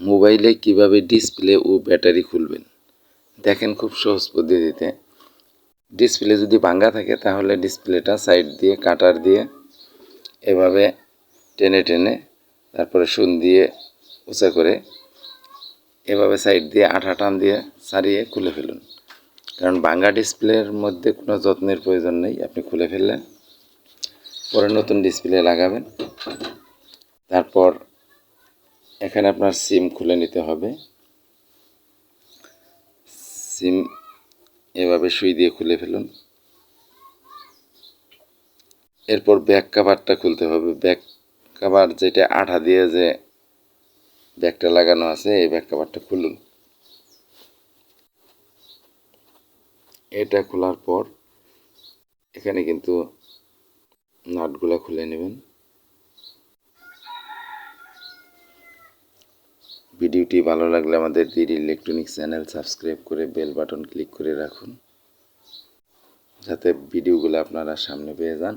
মোবাইলে কীভাবে ডিসপ্লে ও ব্যাটারি খুলবেন? দেখেন খুব সহজ পদ্ধতিতে। ডিসপ্লে যদি ভাঙ্গা থাকে, তাহলে ডিসপ্লেটা সাইড দিয়ে, কাটার দিয়ে এভাবে টেনে টেনে তারপরে সুন দিয়ে উঁচা করে এভাবে সাইড দিয়ে, আঠা টান দিয়ে সারিয়ে খুলে ফেলুন। কারণ ভাঙ্গা ডিসপ্লের মধ্যে কোনো যত্নের প্রয়োজন নেই, আপনি খুলে ফেললেন। পরে নতুন ডিসপ্লে লাগাবেন। তারপর এখানে আপনার সিম খুলে নিতে হবে। সিম এভাবে সুই দিয়ে খুলে ফেলুন। এরপর ব্যাক কাভারটা খুলতে হবে। ব্যাক কাভার যেটা আঠা দিয়ে যে ব্যাগটা লাগানো আছে, এই ব্যাক কাভারটা খুলুন। এটা খোলার পর এখানে কিন্তু নাটগুলো খুলে নেবেন। ভিডিওটি ভালো লাগলে আমাদের দির ইলেকট্রনিক্স চ্যানেল সাবস্ক্রাইব করে বেল বাটন ক্লিক করে রাখুন। যাতে ভিডিওগুলো আপনারা সামনে পেয়ে যান।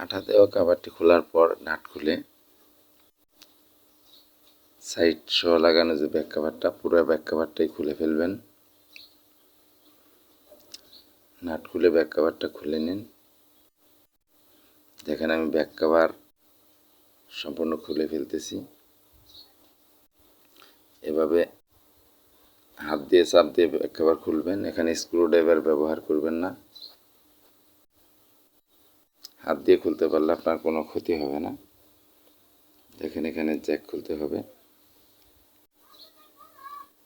আঠা দেওয়া কাভারটি খোলার পর নাট খুলে সাইড সহ লাগানো যে ব্যাক কাভারটা পুরো ব্যাক কাভারটাই খুলে ফেলবেন। নাট খুলে ব্যাক কাভারটা খুলে নিন। দেখেন আমি ব্যাক কাভার সম্পূর্ণ খুলে ফেলতেছি। এভাবে হাত দিয়ে, চাপ দিয়ে কাভার খুলবেন। এখানে স্ক্রু ড্রাইভার ব্যবহার করবেন না। হাত দিয়ে খুলতে পারলে আপনার কোনো ক্ষতি হবে না। দেখেন এখানে জ্যাক খুলতে হবে।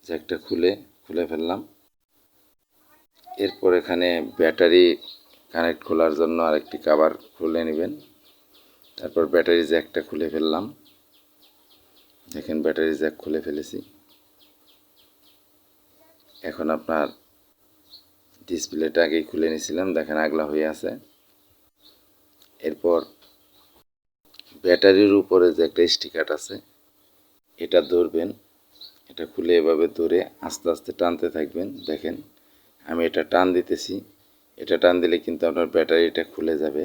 জ্যাকটা খুলে খুলে ফেললাম। এরপর এখানে ব্যাটারি কানেক্ট খোলার জন্য আরেকটি কাভার খুলে নেবেন। তারপর ব্যাটারি জ্যাকটা খুলে ফেললাম। দেখেন ব্যাটারি জ্যাক খুলে ফেলেছি। এখন আপনার ডিসপ্লেটা আগেই খুলে নিয়েছিলাম, দেখেন আগলা হয়ে আছে। এরপর ব্যাটারির উপরে যে একটা স্টিকার আছে, এটা ধরবেন। এটা খুলে এভাবে ধরে আস্তে আস্তে টানতে থাকবেন। দেখেন, আমি এটা টান দিতেছি। এটা টান দিলে কিন্তু আপনার ব্যাটারিটা খুলে যাবে।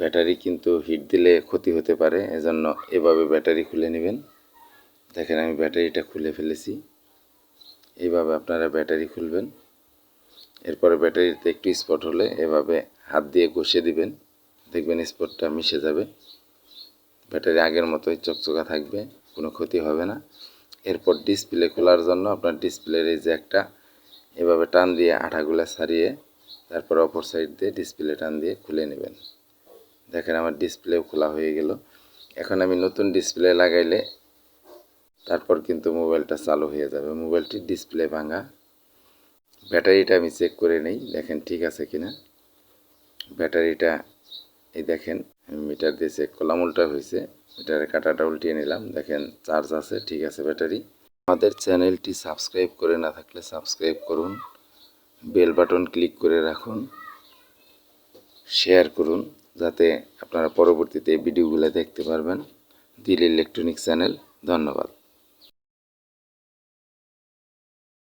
ব্যাটারি কিন্তু হিট দিলে ক্ষতি হতে পারে, এজন্য এভাবে ব্যাটারি খুলে নেবেন। দেখেন আমি ব্যাটারিটা খুলে ফেলেছি। এইভাবে আপনারা ব্যাটারি খুলবেন। এরপরে ব্যাটারিতে একটু স্পট হলে এভাবে হাত দিয়ে ঘষে দিবেন। দেখবেন স্পটটা মিশে যাবে। ব্যাটারি আগের মতোই চকচকা থাকবে, কোনো ক্ষতি হবে না। এরপর ডিসপ্লে খোলার জন্য আপনার ডিসপ্লের এই যে একটা এভাবে টান দিয়ে আঠাগুলো সারিয়ে তারপর অপর সাইড দিয়ে ডিসপ্লে টান দিয়ে খুলে নেবেন। দেখেন আমার ডিসপ্লেও খোলা হয়ে গেল। এখন আমি নতুন ডিসপ্লে লাগাইলে তারপর কিন্তু মোবাইলটা চালু হয়ে যাবে। মোবাইলটির ডিসপ্লে ভাঙা। ব্যাটারিটা আমি চেক করে নেই, দেখেন ঠিক আছে কিনা। ব্যাটারিটা, এই দেখেন, আমি মিটার দিয়ে চেক করলাম, উল্টা হয়েছে। মিটারের কাটাটা উল্টিয়ে নিলাম, দেখেন চার্জ আছে, ঠিক আছে ব্যাটারি। আমাদের চ্যানেলটি সাবস্ক্রাইব করে না থাকলে সাবস্ক্রাইব করুন। বেল বাটন ক্লিক করে রাখুন। শেয়ার করুন। যাতে আপনারা পরবর্তীতে এই ভিডিওগুলো দেখতে পারবেন। দিল ইলেকট্রনিক চ্যানেল। ধন্যবাদ।